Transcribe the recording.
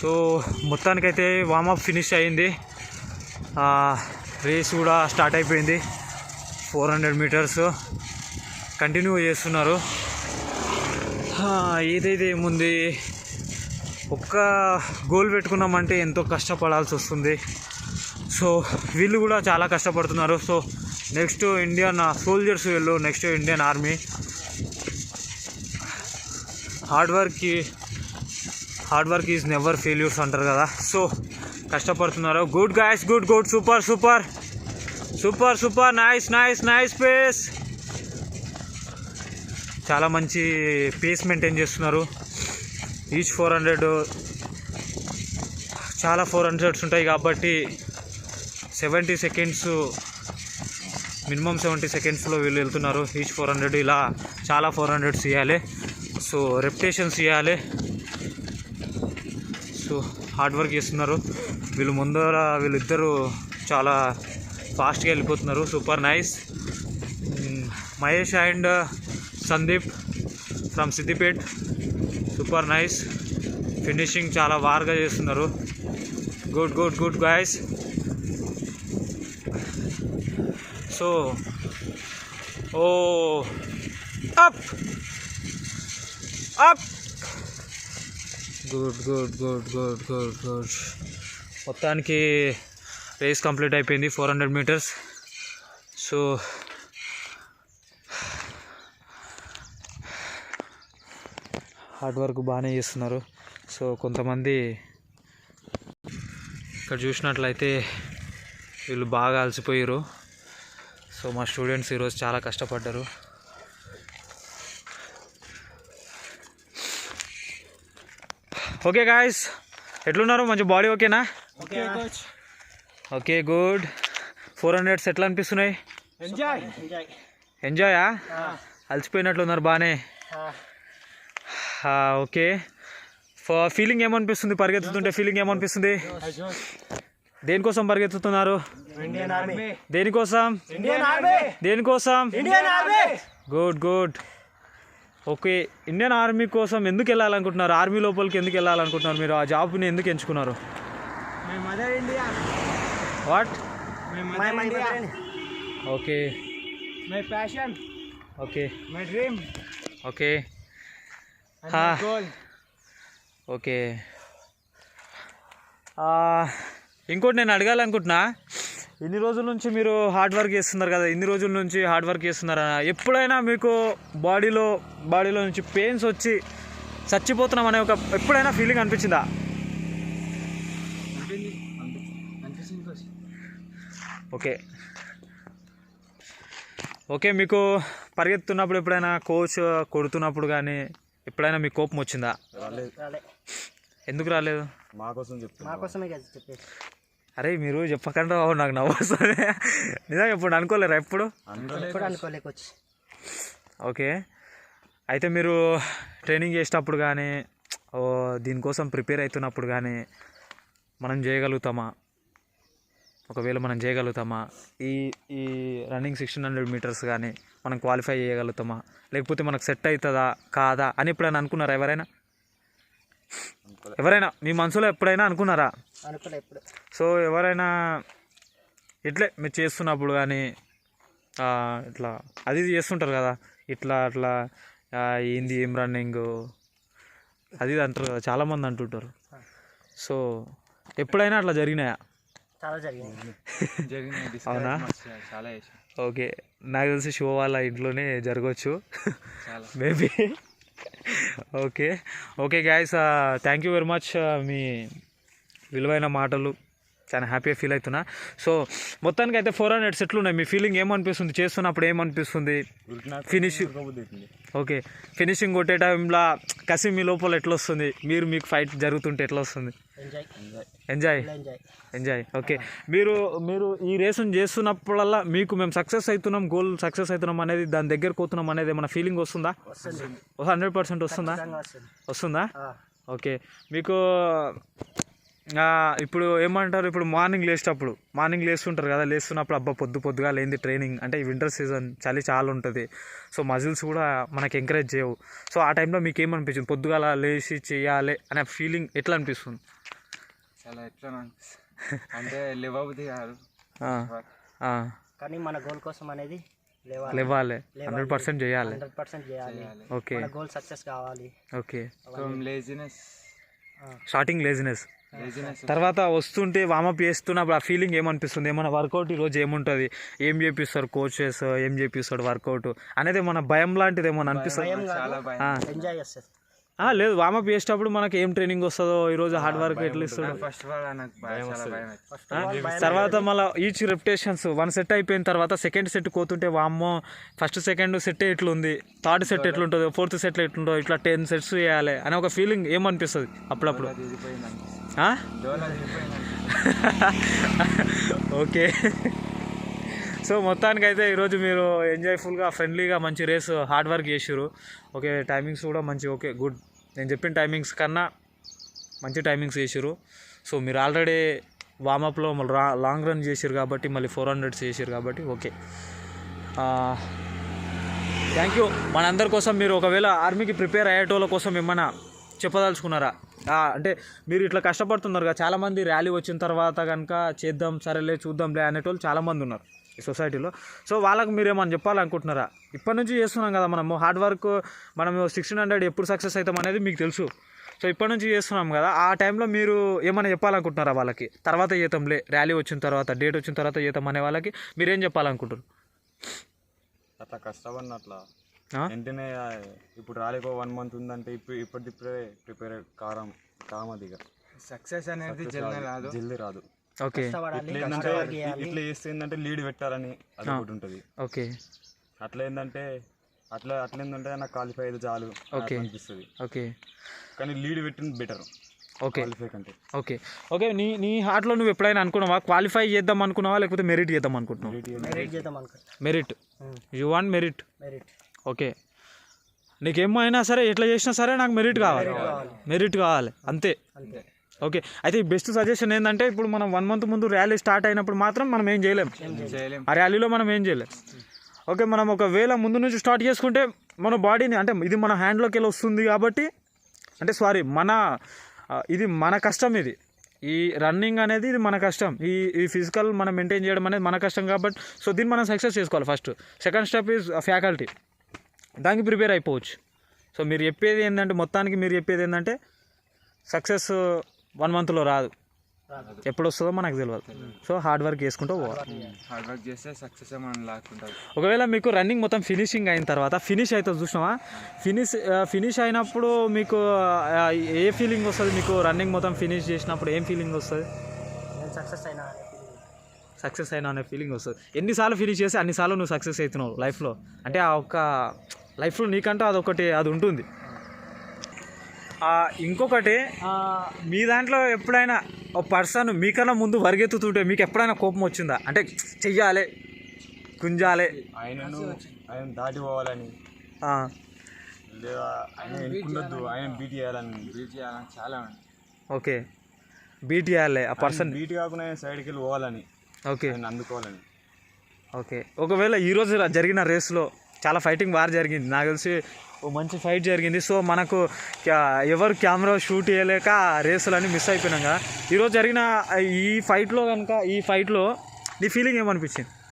So మొత్తానికైతే warm up finish అయింది. Race కూడా స్టార్ట్ అయిపోయింది. ఫోర్ హండ్రెడ్ మీటర్స్ కంటిన్యూ చేస్తున్నారు. ఏదైతే ఏముంది ఒక్క గోల్ పెట్టుకున్నామంటే ఎంతో కష్టపడాల్సి వస్తుంది. సో వీళ్ళు కూడా చాలా కష్టపడుతున్నారు. సో నెక్స్ట్ ఇండియన్ సోల్జర్స్ వీళ్ళు నెక్స్ట్ ఇండియన్ ఆర్మీ హార్డ్ వర్క్కి hard work is never failures అంటారు కదా. సో కష్టపడుతున్నారు. Good guys good good super super super super nice nice nice pace చాలా మంచి పేస్ మెయింటైన్ చేస్తున్నారు. ఈచ్ ఫోర్ హండ్రెడ్ చాలా four hundreds ఉంటాయి కాబట్టి సెవెంటీ సెకండ్స్ మినిమం సెవెంటీ సెకండ్స్లో వీళ్ళు వెళ్తున్నారు. ఈచ్ ఫోర్ హండ్రెడ్ ఇలా చాలా ఫోర్ హండ్రెడ్స్ ఇవ్వాలి సో రెప్యుటేషన్స్ ఇవ్వాలి సో హార్డ్ వర్క్ చేస్తున్నారు. వీళ్ళు ముందర వీళ్ళిద్దరూ చాలా ఫాస్ట్గా వెళ్ళిపోతున్నారు. Super nice Mahesh and Sandeep from Siddipet super nice finishing చాలా వార్గా చేస్తున్నారు. Good good good guys so oh up up good good good good good good. మొత్తానికి రేస్ కంప్లీట్ అయిపోయింది four hundred metres. So hard work బాగానే చేస్తున్నారు. So కొంతమంది ఇక్కడ చూసినట్లయితే వీళ్ళు బాగా అలసిపోయారు. సో మా స్టూడెంట్స్ ఈరోజు చాలా కష్టపడ్డారు. ఓకే గాయస్ ఎట్లున్నారు? మంచి బాడీ ఓకేనా okay coach okay good four hundreds ఎట్లా అనిపిస్తున్నాయి. ఎంజాయ్ ఎంజాయ్ ఎంజాయా అలసిపోయినట్లున్నారు బాగానే ఓకే ఫీలింగ్ ఏమనిపిస్తుంది? పరిగెత్తుతుంటే ఫీలింగ్ ఏమనిపిస్తుంది? దేనికోసం పరిగెత్తుతున్నారు? ఇండియన్ ఆర్మీ దేనికోసం? ఇండియన్ ఆర్మీ దేనికోసం? Indian army good good okay Indian army కోసం ఎందుకు వెళ్ళాలనుకుంటున్నారు? ఆర్మీ లోపలికి ఎందుకు వెళ్ళాలనుకుంటున్నారు మీరు? ఆ జాబ్ని ఎందుకు ఎంచుకున్నారు? My mother India what my India okay my passion okay my dream okay okay ఆ, ఇంకోటి నేను అడగాలనుకుంటున్నా. ఇన్ని రోజుల నుంచి మీరు హార్డ్ వర్క్ చేస్తున్నారు కదా ఇన్ని రోజుల నుంచి హార్డ్ వర్క్ చేస్తున్నారా? ఎప్పుడైనా మీకు బాడీలో బాడీలో నుంచి పెయిన్స్ వచ్చి చచ్చిపోతున్నాం అనే ఒక ఎప్పుడైనా ఫీలింగ్ అనిపించిందా? ఓకే. ఓకే మీకు పరిగెత్తున్నప్పుడు ఎప్పుడైనా కోచ్ కొడుతున్నప్పుడు కానీ ఎప్పుడైనా మీకు కోపం వచ్చిందా? ఎందుకు రాలేదు? మా కోసమే కదా చెప్పేసి అరే మీరు చెప్పకుండా బాబు నాకు నవ్వు వస్తుంది. నిజంగా ఇప్పుడు అనుకోలేరా ఎప్పుడు? ఎప్పుడు అనుకోలే కోచ్. ఓకే. అయితే మీరు ట్రైనింగ్ చేసేటప్పుడు కానీ ఓ దీనికోసం ప్రిపేర్ అవుతున్నప్పుడు కానీ మనం చేయగలుగుతామా? ఒకవేళ మనం చేయగలుగుతామా? ఈ ఈ రన్నింగ్ సిక్స్టీన్ హండ్రెడ్ మీటర్స్ కానీ మనం క్వాలిఫై చేయగలుగుతామా? లేకపోతే మనకు సెట్ అవుతుందా కాదా అని ఎప్పుడైనా అనుకున్నారా ఎవరైనా? ఎవరైనా మీ మనసులో ఎప్పుడైనా అనుకున్నారా? అనుకోలే ఎప్పుడు. సో ఎవరైనా ఇట్లే మీరు చేస్తున్నప్పుడు కానీ ఆ, ఇట్లా అది ఇది చేస్తుంటారు కదా ఇట్లా అట్లా ఏంది ఏం రన్నింగ్ అది ఇది అంటారు కదా చాలామంది అంటుంటారు. సో ఎప్పుడైనా అట్లా జరిగినాయా? చాలా జరిగింది అవునా? చాలా ఓకే. నాకు తెలిసి షో వాళ్ళ ఇంట్లోనే జరగవచ్చు maybe okay. Okay guys thank you very much మీ విలువైన మాటలు. చాలా హ్యాపీగా ఫీల్ అవుతున్నా. సో మొత్తానికి అయితే ఫోర్ హండ్రెడ్స్ ఎట్లున్నాయి మీ ఫీలింగ్ ఏమనిపిస్తుంది? చేస్తున్నప్పుడు ఏమనిపిస్తుంది? Finish okay. ఫినిషింగ్ కొట్టే టైంలో కసి మీ లోపల ఎట్లా వస్తుంది మీరు మీకు ఫైట్ జరుగుతుంటే ఎట్లా వస్తుంది ఎంజాయ్ ఎంజాయ్ ఓకే మీరు మీరు ఈ రేసును చేస్తున్నప్పుడల్లా మీకు మేము సక్సెస్ అవుతున్నాం గోల్ సక్సెస్ అవుతున్నాం అనేది దాని దగ్గర పోతున్నాం అనేది ఏమైనా ఫీలింగ్ వస్తుందా? హండ్రెడ్ పర్సెంట్ వస్తుందా? వస్తుంది. ఓకే మీకు ఇప్పుడు ఏమంటారు ఇప్పుడు మార్నింగ్ లేచేటప్పుడు మార్నింగ్ లేస్తుంటారు కదా లేస్తున్నప్పుడు అబ్బా పొద్దు పొద్దుగా లేనిది ట్రైనింగ్. అంటే ఈ వింటర్ సీజన్ చలి చాలా ఉంటుంది. సో మజిల్స్ కూడా మనకి ఎంకరేజ్ చేయవు. సో ఆ టైంలో మీకు ఏమనిపించింది పొద్దుగాల లేచి చేయాలి అనే ఫీలింగ్ ఎట్లా అనిపిస్తుంది? చాలా ఎట్లా అనిపిస్తుంది? అంటే లేవబుద్ధి కాదు. ఆ, ఆ, కానీ మన గోల్ కోసం అనేది లేవాలి. లేవాలి. హండ్రెడ్ పర్సెంట్ చేయాలి. హండ్రెడ్ పర్సెంట్ చేయాలి. ఓకే. మన గోల్ సక్సెస్ కావాలి. ఓకే. లేజినెస్ స్టార్టింగ్ లేజినెస్ తర్వాత వస్తుంటే వామప్ చేస్తున్నప్పుడు ఆ ఫీలింగ్ ఏమనిపిస్తుంది? ఏమైనా వర్కౌట్ ఈరోజు ఏముంటుంది? ఏం చేపిస్తారు కోచెస్ ఏం చేపిస్తాడు వర్కౌట్ అనేది మన భయం లాంటిది ఏమన్నా అనిపిస్తుంది? చాలా భయం. ఆ. ఎంజాయ్ చేస్తుంది ఆ, లేదు. వామప్ చేసేటప్పుడు మనకి ఏం ట్రైనింగ్ వస్తుందో ఈరోజు హార్డ్ వర్క్ ఎట్లా ఇస్తాడు? భయం తర్వాత మళ్ళీ ఈచ్ రెప్యుటేషన్స్ వన్ సెట్ అయిపోయిన తర్వాత సెకండ్ సెట్ కోతుంటే వామ్మో ఫస్ట్ సెకండ్ సెట్ ఎట్లుంది థర్డ్ సెట్ ఎట్లుంటుందో ఫోర్త్ సెట్ ఎట్లుంటుందో ఇట్లా టెన్ సెట్స్ చేయాలి అనే ఒక ఫీలింగ్ ఏమనిపిస్తుంది అప్పుడప్పుడు? ఓకే. సో మొత్తానికి అయితే ఈరోజు మీరు ఎంజాయ్ఫుల్గా ఫ్రెండ్లీగా మంచి రేస్ హార్డ్ వర్క్ చేసారు ఓకే టైమింగ్స్ కూడా మంచి ఓకే గుడ్ నేను చెప్పిన టైమింగ్స్ కన్నా మంచి టైమింగ్స్ చేసారు సో మీరు ఆల్రెడీ వామప్లో మళ్ళీ రా లాంగ్ రన్ చేసారు కాబట్టి మళ్ళీ ఫోర్ హండ్రెడ్స్ చేసారు కాబట్టి ఓకే. థ్యాంక్ యూ మనందరి కోసం మీరు ఒకవేళ ఆర్మీకి ప్రిపేర్ అయ్యేటోళ్ళ కోసం ఏమైనా చెప్పదలుచుకున్నారా? అంటే మీరు ఇట్లా కష్టపడుతున్నారు కదా చాలామంది ర్యాలీ వచ్చిన తర్వాత కనుక చేద్దాం సరేలే చూద్దాంలే అనేటోళ్ళు చాలామంది ఉన్నారు ఈ సొసైటీలో. సో వాళ్ళకి మీరేమని చెప్పాలనుకుంటున్నారా? ఇప్పటి నుంచి చేస్తున్నాం కదా మనము హార్డ్ వర్క్ మనం సిక్స్టీన్ హండ్రెడ్ ఎప్పుడు సక్సెస్ అవుతాం అనేది మీకు తెలుసు. సో ఇప్పటి నుంచి చేస్తున్నాం కదా ఆ టైంలో మీరు ఏమైనా చెప్పాలనుకుంటున్నారా వాళ్ళకి? తర్వాత చేద్దాంలే ర్యాలీ వచ్చిన తర్వాత డేట్ వచ్చిన తర్వాత చేతాం అనే వాళ్ళకి మీరేం చెప్పాలనుకుంటున్నారు? అట్లా కష్టపడినట్లా. వెంటనే ఇప్పుడు రాలేకో వన్ మంత్ ఉందంటే ఇప్పుడు ఇప్పటిప్పుడే ప్రిపేర్ కారం కామదిగా సక్సెస్ అనేది జల్ది రాదు. జల్దీ రాదు. ఓకే. ఇట్లా ఏంటంటే ఇట్లా చేస్తే ఏంటంటే లీడ్ పెట్టాలని అది ఒకటి ఉంటుంది. ఓకే. అట్లా ఏంటంటే అట్లా అట్లా ఏంటంటే నాకు క్వాలిఫై అయితే చాలు ఓకే. అనిపిస్తుంది. ఓకే. కానీ లీడ్ పెట్టింది బెటర్ ఓకే. క్వాలిఫై కంటే. ఓకే. ఓకే నీ నీ హార్ట్లో నువ్వు ఎప్పుడైనా అనుకున్నావా? క్వాలిఫై చేద్దాం అనుకున్నావా? లేకపోతే మెరిట్ చేద్దాం అనుకుంటున్నావు? Merit merit you want merit merit okay. నీకేమైనా సరే ఎట్లా చేసినా సరే నాకు మెరిట్ కావాలి. మెరిట్ కావాలి. అంతే. అంతే. ఓకే. అయితే ఈ బెస్ట్ సజెషన్ ఏంటంటే ఇప్పుడు మనం వన్ మంత్ ముందు ర్యాలీ స్టార్ట్ అయినప్పుడు మాత్రం మనం ఏం చేయలేం. ఆ ర్యాలీలో మనం ఏం చేయలేం. ఓకే మనం ఒకవేళ ముందు నుంచి స్టార్ట్ చేసుకుంటే మన బాడీని అంటే ఇది మన హ్యాండ్లోకి వెళ్ళి వస్తుంది కాబట్టి అంటే సారీ మన ఇది మన కష్టం ఇది. ఈ రన్నింగ్ అనేది ఇది మన కష్టం. ఈ ఈ ఫిజికల్ మనం మెయింటైన్ చేయడం అనేది మన కష్టం కాబట్టి సో దీన్ని మనం సక్సెస్ చేసుకోవాలి first second step is faculty దానికి ప్రిపేర్ అయిపోవచ్చు. సో మీరు చెప్పేది ఏంటంటే మొత్తానికి మీరు చెప్పేది ఏంటంటే సక్సెస్ వన్ మంత్లో రాదు. ఎప్పుడు వస్తుందో మనకు తెలియదు సో హార్డ్ వర్క్ చేసుకుంటూ పోవాలి. హార్డ్ వర్క్ చేస్తే సక్సెస్ మనం ఒకవేళ మీకు రన్నింగ్ మొత్తం ఫినిషింగ్ అయిన తర్వాత ఫినిష్ అవుతుంది చూసినావా? ఫినిష్ ఫినిష్ అయినప్పుడు మీకు ఏ ఫీలింగ్ వస్తుంది మీకు? రన్నింగ్ మొత్తం ఫినిష్ చేసినప్పుడు ఏం ఫీలింగ్ వస్తుంది? సక్సెస్ అయినా. సక్సెస్ అయినా అనే ఫీలింగ్ వస్తుంది. ఎన్నిసార్లు ఫినిష్ చేసి అన్నిసార్లు నువ్వు సక్సెస్ అవుతున్నావు లైఫ్లో. అంటే ఆ ఒక్క లైఫ్లో నీకంటూ అదొకటి అది ఉంటుంది. ఆ, ఇంకొకటి ఆ, మీ దాంట్లో ఎప్పుడైనా ఒక పర్సన్ మీకన్నా ముందు వరిగెత్తుతుంటే మీకు ఎప్పుడైనా కోపం వచ్చిందా? అంటే చెయ్యాలి గుంజాలి. ఆయనను ఆయన దాటి పోవాలని. ఆ, లేదా ఆయన ఎన్నుకుండొద్దు ఆయన బీట్ చేయాలని. బీట్ చేయాలని చాలా ఓకే. బీట్ చేయాలి ఆ పర్సన్. బీట్ కాకుండా సైడ్కి వెళ్ళి పోవాలని. ఓకే. అందుకోవాలని. ఓకే. ఒకవేళ ఈరోజు జరిగిన రేస్లో చాలా ఫైటింగ్ బాగా జరిగింది. నాకు తెలిసి ఓ మంచి ఫైట్ జరిగింది. సో మనకు ఎవరు కెమెరా షూట్ చేయలేక రేసులన్నీ మిస్ అయిపోయినాం కదా. ఈరోజు జరిగిన ఈ ఫైట్లో కనుక ఈ ఫైట్లో నీ ఫీలింగ్ ఏమనిపించింది?